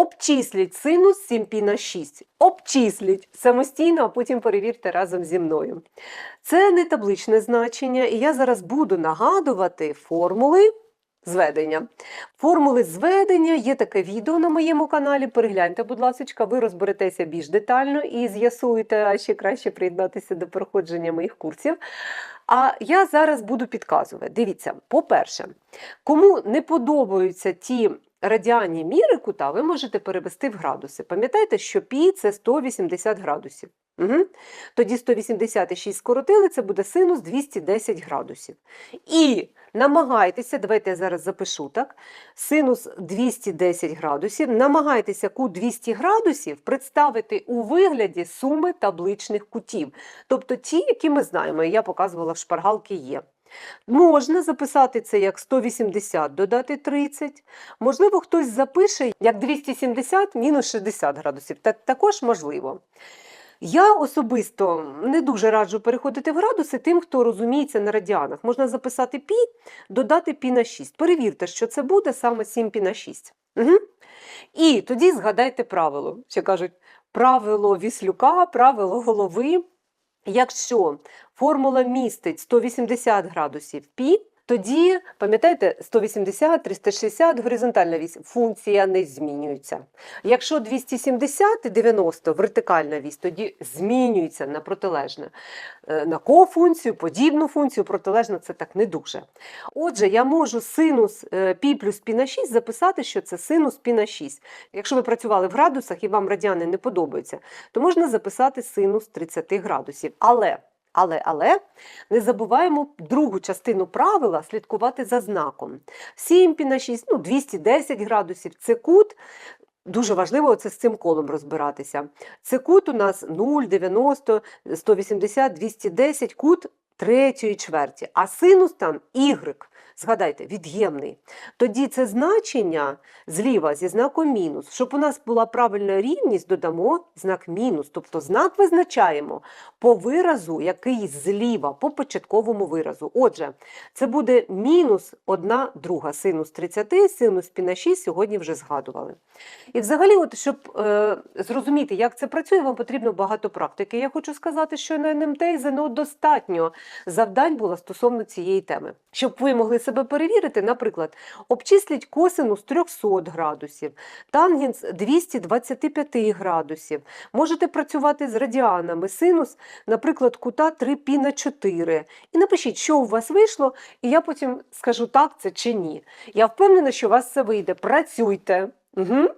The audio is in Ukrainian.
Обчисліть синус 7π на 6. Обчисліть самостійно, а потім перевірте разом зі мною. Це не табличне значення, і я зараз буду нагадувати формули зведення. Формули зведення є таке відео на моєму каналі. Перегляньте, будь ласка, ви розберетеся більш детально і з'ясуєте, а ще краще приєднатися до проходження моїх курсів. А я зараз буду підказувати. Дивіться, по-перше, кому не подобаються ті радіальні міри кута, ви можете перевести в градуси. Пам'ятаєте, що пі це 180 градусів. Угу. Тоді 186 скоротили, це буде синус 210 градусів. І намагайтеся, давайте я зараз запишу так, синус 210 градусів, намагайтеся кут 200 градусів представити у вигляді суми табличних кутів. Тобто ті, які ми знаємо, і я показувала в шпаргалки є. Можна записати це як 180 додати 30. Можливо, хтось запише як 270 мінус 60 градусів. Так, також можливо. Я особисто не дуже раджу переходити в градуси тим, хто розуміється на радіанах. Можна записати пі, додати пі на 6. Перевірте, що це буде саме 7 пі на 6. Угу. І тоді згадайте правило. Ще кажуть, правило віслюка, правило голови. Якщо формула містить 180 градусів пі, тоді, пам'ятаєте, 180, 360 горизонтальна вісь, функція не змінюється. Якщо 270 і 90 вертикальна вісь, тоді змінюється на протилежне. Е, На кофункцію, подібну функцію, протилежно це так не дуже. Отже, я можу синус е, пі плюс пі на 6 записати, що це синус пі на 6. Якщо ви працювали в градусах і вам радіани не подобаються, то можна записати синус 30 градусів. Але але, але не забуваємо другу частину правила слідкувати за знаком. 7 пі на 6, ну 210 градусів це кут. Дуже важливо це з цим колом розбиратися. Це кут у нас 0, 90, 180, 210, кут третьої чверті, а синус там y, згадайте, від'ємний. Тоді це значення зліва зі знаком мінус. Щоб у нас була правильна рівність, додамо знак мінус. Тобто знак визначаємо по виразу, який зліва, по початковому виразу. Отже, це буде мінус 1 друга синус 30, синус пі на 6 сьогодні вже згадували. І взагалі, от, щоб е, зрозуміти, як це працює, вам потрібно багато практики. Я хочу сказати, що на НМТ і ЗНО достатньо завдань було стосовно цієї теми. Щоб ви могли себе перевірити, наприклад, обчисліть косинус 300 градусів, тангенс 225 градусів. Можете працювати з радіанами, синус, наприклад, кута 3 пі на 4. І напишіть, що у вас вийшло, і я потім скажу так це чи ні. Я впевнена, що у вас це вийде. Працюйте. Угу.